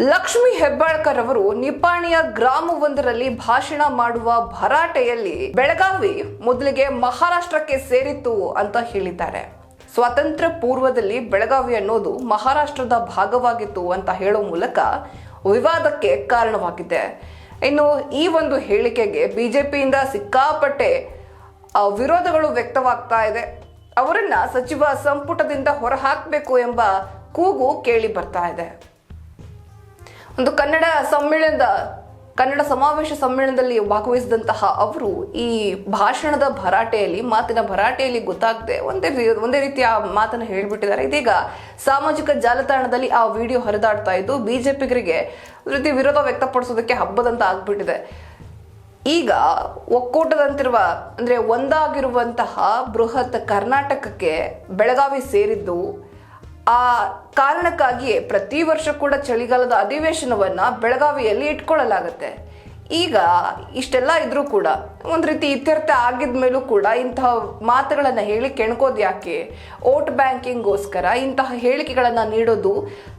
ಲಕ್ಷ್ಮಿ ಹೆಬ್ಬಾಳ್ಕರ್ ಅವರು ನಿಪಾಣಿಯ ಗ್ರಾಮವೊಂದರಲ್ಲಿ ಭಾಷಣ ಮಾಡುವ ಭರಾಟೆಯಲ್ಲಿ ಬೆಳಗಾವಿ ಮೊದಲಿಗೆ ಮಹಾರಾಷ್ಟ್ರಕ್ಕೆ ಸೇರಿತ್ತು ಅಂತ ಹೇಳಿದ್ದಾರೆ. ಸ್ವಾತಂತ್ರ್ಯ ಪೂರ್ವದಲ್ಲಿ ಬೆಳಗಾವಿ ಅನ್ನೋದು ಮಹಾರಾಷ್ಟ್ರದ ಭಾಗವಾಗಿತ್ತು ಅಂತ ಹೇಳೋ ಮೂಲಕ ವಿವಾದಕ್ಕೆ ಕಾರಣವಾಗಿದೆ. ಇನ್ನು ಈ ಒಂದು ಹೇಳಿಕೆಗೆ ಬಿಜೆಪಿಯಿಂದ ಸಿಕ್ಕಾಪಟ್ಟೆ ವಿರೋಧಗಳು ವ್ಯಕ್ತವಾಗ್ತಾ ಇದೆ. ಅವರನ್ನ ಸಚಿವ ಸಂಪುಟದಿಂದ ಹೊರಹಾಕಬೇಕು ಎಂಬ ಕೂಗು ಕೇಳಿ ಬರ್ತಾ ಇದೆ. ಒಂದು ಕನ್ನಡ ಸಮ್ಮೇಳನದ, ಕನ್ನಡ ಸಮಾವೇಶ ಸಮ್ಮೇಳನದಲ್ಲಿ ಭಾಗವಹಿಸಿದಂತಹ ಅವರು ಈ ಭಾಷಣದ ಭರಾಟೆಯಲ್ಲಿ, ಮಾತಿನ ಭರಾಟೆಯಲ್ಲಿ ಗೊತ್ತಾಗದೆ ಒಂದೇ ಒಂದೇ ರೀತಿಯ ಮಾತನ್ನು ಹೇಳಿಬಿಟ್ಟಿದ್ದಾರೆ. ಇದೀಗ ಸಾಮಾಜಿಕ ಜಾಲತಾಣದಲ್ಲಿ ಆ ವಿಡಿಯೋ ಹರಿದಾಡ್ತಾ ಇದ್ದು ಬಿಜೆಪಿಗರಿಗೆ ರೀತಿ ವಿರೋಧ ವ್ಯಕ್ತಪಡಿಸೋದಕ್ಕೆ ಹಬ್ಬದಂತ ಆಗ್ಬಿಟ್ಟಿದೆ. ಈಗ ಒಕ್ಕೂಟದಂತಿರುವ, ಅಂದ್ರೆ ಒಂದಾಗಿರುವಂತಹ ಬೃಹತ್ ಕರ್ನಾಟಕಕ್ಕೆ ಬೆಳಗಾವಿ ಸೇರಿದ್ದು ಆ ಕಾರಣಕ್ಕಾಗಿಯೇ ಪ್ರತಿ ವರ್ಷ ಕೂಡ ಚಳಿಗಾಲದ ಅಧಿವೇಶನವನ್ನ ಬೆಳಗಾವಿಯಲ್ಲಿ ಇಟ್ಕೊಳ್ಳಲಾಗತ್ತೆ. ಈಗ ಇಷ್ಟೆಲ್ಲ ಇದ್ರೂ ಕೂಡ, ಒಂದು ರೀತಿ ಇತ್ಯರ್ಥ ಆಗಿದ ಮೇಲೂ ಕೂಡ ಇಂತಹ ಮಾತುಗಳನ್ನು ಹೇಳಿ ಕೆಣ್ಕೋದು ಯಾಕೆ? ಓಟ್ ಬ್ಯಾಂಕಿಂಗ್ಗೋಸ್ಕರ ಇಂತಹ ಹೇಳಿಕೆಗಳನ್ನು ನೀಡೋದು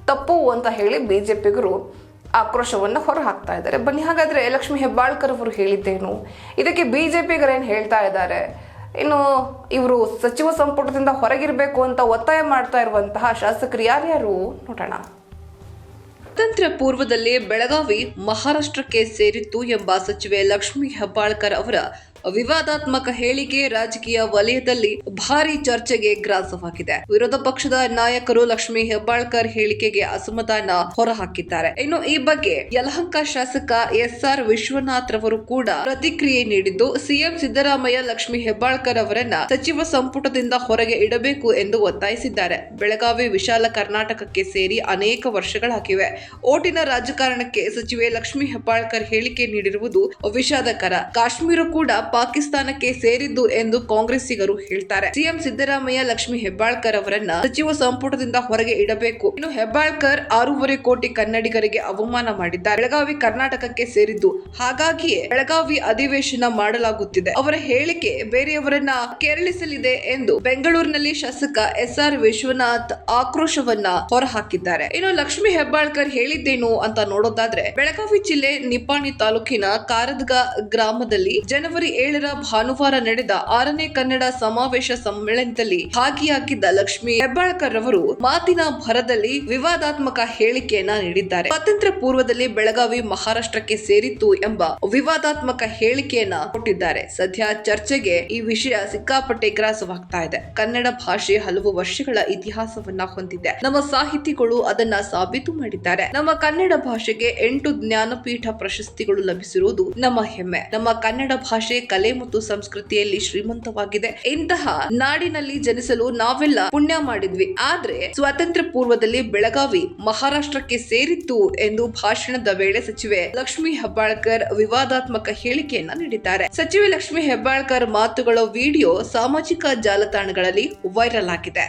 ತಪ್ಪು ಅಂತ ಹೇಳಿ ಬಿಜೆಪಿಗರು ಆಕ್ರೋಶವನ್ನು ಹೊರಹಾಕ್ತಾ ಇದ್ದಾರೆ. ಬನ್ನಿ, ಹಾಗಾದ್ರೆ ಲಕ್ಷ್ಮಿ ಹೆಬ್ಬಾಳ್ಕರ್ ಅವರು ಹೇಳಿದ್ದೇನು? ಇದಕ್ಕೆ ಬಿಜೆಪಿಗರೇನು ಹೇಳ್ತಾ ಇದ್ದಾರೆ? ಇನ್ನು ಇವರು ಸಚಿವ ಸಂಪುಟದಿಂದ ಹೊರಗಿರಬೇಕು ಅಂತ ಒತ್ತಾಯ ಮಾಡ್ತಾ ಇರುವಂತಹ ಶಾಸಕರು ಯಾರ್ಯಾರು? ನೋಡೋಣ. ಸ್ವಾತಂತ್ರ್ಯ ಪೂರ್ವದಲ್ಲಿ ಬೆಳಗಾವಿ ಮಹಾರಾಷ್ಟ್ರಕ್ಕೆ ಸೇರಿತ್ತು ಎಂಬ ಸಚಿವೆ ಲಕ್ಷ್ಮಿ ಹೆಬ್ಬಾಳ್ಕರ್ ಅವರ ವಿವಾದಾತ್ಮಕ ಹೇಳಿಕೆ ರಾಜಕೀಯ ವಲಯದಲ್ಲಿ ಭಾರಿ ಚರ್ಚೆಗೆ ಗ್ರಾಸವಾಗಿದೆ ವಿರೋಧ ಪಕ್ಷದ ನಾಯಕರು ಲಕ್ಷ್ಮಿ ಹೆಬ್ಬಾಳ್ಕರ್ ಹೇಳಿಕೆಗೆ ಅಸಮಾಧಾನ ಹೊರಹಾಕಿದ್ದಾರೆ. ಇನ್ನು ಈ ಬಗ್ಗೆ ಯಲಹಂಕ ಶಾಸಕ ಎಸ್ ಆರ್ ವಿಶ್ವನಾಥ್ ರವರು ಕೂಡ ಪ್ರತಿಕ್ರಿಯೆ ನೀಡಿದ್ದು, ಸಿಎಂ ಸಿದ್ದರಾಮಯ್ಯ, ಲಕ್ಷ್ಮಿ ಹೆಬ್ಬಾಳ್ಕರ್ ಅವರನ್ನ ಸಚಿವ ಸಂಪುಟದಿಂದ ಹೊರಗೆ ಇಡಬೇಕು ಎಂದು ಒತ್ತಾಯಿಸಿದ್ದಾರೆ. ಬೆಳಗಾವಿ, ವಿಶಾಲ ಕರ್ನಾಟಕಕ್ಕೆ ಸೇರಿ ಅನೇಕ ವರ್ಷಗಳಾಗಿವೆ ಓಟಿನ ರಾಜಕಾರಣಕ್ಕೆ ಸಚಿವೆ ಲಕ್ಷ್ಮಿ ಹೆಬ್ಬಾಳ್ಕರ್ ಹೇಳಿಕೆ ನೀಡಿರುವುದು ವಿಷಾದಕರ. ಕಾಶ್ಮೀರ ಕೂಡ ಪಾಕಿಸ್ತಾನಕ್ಕೆ ಸೇರಿದ್ದು ಎಂದು ಕಾಂಗ್ರೆಸ್ಸಿಗರು ಹೇಳ್ತಾರೆ. ಸಿಎಂ ಸಿದ್ದರಾಮಯ್ಯ, ಲಕ್ಷ್ಮಿ ಹೆಬ್ಬಾಳ್ಕರ್ ಅವರನ್ನ ಸಚಿವ ಸಂಪುಟದಿಂದ ಹೊರಗೆ ಇಡಬೇಕು. ಇನ್ನು ಹೆಬ್ಬಾಳ್ಕರ್ ಆರೂವರೆ ಕೋಟಿ ಕನ್ನಡಿಗರಿಗೆ ಅವಮಾನ ಮಾಡಿದ್ದಾರೆ. ಬೆಳಗಾವಿ, ಕರ್ನಾಟಕಕ್ಕೆ ಸೇರಿದ್ದು. ಹಾಗಾಗಿಯೇ ಬೆಳಗಾವಿ ಅಧಿವೇಶನ ಮಾಡಲಾಗುತ್ತಿದೆ. ಅವರ ಹೇಳಿಕೆ ಬೇರೆಯವರನ್ನ ಕೆರಳಿಸಲಿದೆ ಎಂದು ಬೆಂಗಳೂರಿನಲ್ಲಿ ಶಾಸಕ ಎಸ್ ಆರ್ ವಿಶ್ವನಾಥ್ ಆಕ್ರೋಶವನ್ನ ಹೊರಹಾಕಿದ್ದಾರೆ. ಇನ್ನು ಲಕ್ಷ್ಮಿ ಹೆಬ್ಬಾಳ್ಕರ್ ಹೇಳಿದ್ದೇನು ಅಂತ ನೋಡೋದಾದ್ರೆ, ಬೆಳಗಾವಿ ಜಿಲ್ಲೆ ನಿಪ್ಪಾಣಿ ತಾಲೂಕಿನ ಕಾರದ್ಗ ಗ್ರಾಮದಲ್ಲಿ ಜನವರಿ ಏಳರ ಭಾನುವಾರ ನಡೆದ ಆರನೇ ಕನ್ನಡ ಸಮಾವೇಶ ಸಮ್ಮೇಳನದಲ್ಲಿ ಭಾಗಿಯಾಗಿದ್ದ ಲಕ್ಷ್ಮಿ ಹೆಬ್ಬಾಳ್ಕರ್ ಅವರು ಮಾತಿನ ಭರದಲ್ಲಿ ವಿವಾದಾತ್ಮಕ ಹೇಳಿಕೆಯನ್ನ ನೀಡಿದ್ದಾರೆ. ಸ್ವಾತಂತ್ರ್ಯ ಪೂರ್ವದಲ್ಲಿ ಬೆಳಗಾವಿ ಮಹಾರಾಷ್ಟ್ರಕ್ಕೆ ಸೇರಿತ್ತು ಎಂಬ ವಿವಾದಾತ್ಮಕ ಹೇಳಿಕೆಯನ್ನ ಕೊಟ್ಟಿದ್ದಾರೆ. ಸದ್ಯ ಚರ್ಚೆಗೆ ಈ ವಿಷಯ ಸಿಕ್ಕಾಪಟ್ಟೆ ಗ್ರಾಸವಾಗ್ತಾ ಇದೆ. ಕನ್ನಡ ಭಾಷೆ ಹಲವು ವರ್ಷಗಳ ಇತಿಹಾಸವನ್ನ ಹೊಂದಿದೆ. ನಮ್ಮ ಸಾಹಿತಿಗಳು ಅದನ್ನ ಸಾಬೀತು ಮಾಡಿದ್ದಾರೆ. ನಮ್ಮ ಕನ್ನಡ ಭಾಷೆಗೆ ಎಂಟು ಜ್ಞಾನಪೀಠ ಪ್ರಶಸ್ತಿಗಳು ಲಭಿಸಿರುವುದು ನಮ್ಮ ಹೆಮ್ಮೆ. ನಮ್ಮ ಕನ್ನಡ ಭಾಷೆ ಕಲೆ ಮತ್ತು ಸಂಸ್ಕೃತಿಯಲ್ಲಿ ಶ್ರೀಮಂತವಾಗಿದೆ. ಇಂತಹ ನಾಡಿನಲ್ಲಿ ಜನಿಸಲು ನಾವೆಲ್ಲ ಪುಣ್ಯ ಮಾಡಿದ್ವಿ. ಆದ್ರೆ ಸ್ವಾತಂತ್ರ್ಯ ಪೂರ್ವದಲ್ಲಿ ಬೆಳಗಾವಿ ಮಹಾರಾಷ್ಟ್ರಕ್ಕೆ ಸೇರಿತ್ತು ಎಂದು ಭಾಷಣದ ವೇಳೆ ಸಚಿವೆ ಲಕ್ಷ್ಮಿ ಹೆಬ್ಬಾಳ್ಕರ್ ವಿವಾದಾತ್ಮಕ ಹೇಳಿಕೆಯನ್ನ ನೀಡಿದ್ದಾರೆ. ಸಚಿವೆ ಲಕ್ಷ್ಮಿ ಹೆಬ್ಬಾಳ್ಕರ್ ಮಾತುಗಳ ವಿಡಿಯೋ ಸಾಮಾಜಿಕ ಜಾಲತಾಣಗಳಲ್ಲಿ ವೈರಲ್ ಆಗಿದೆ.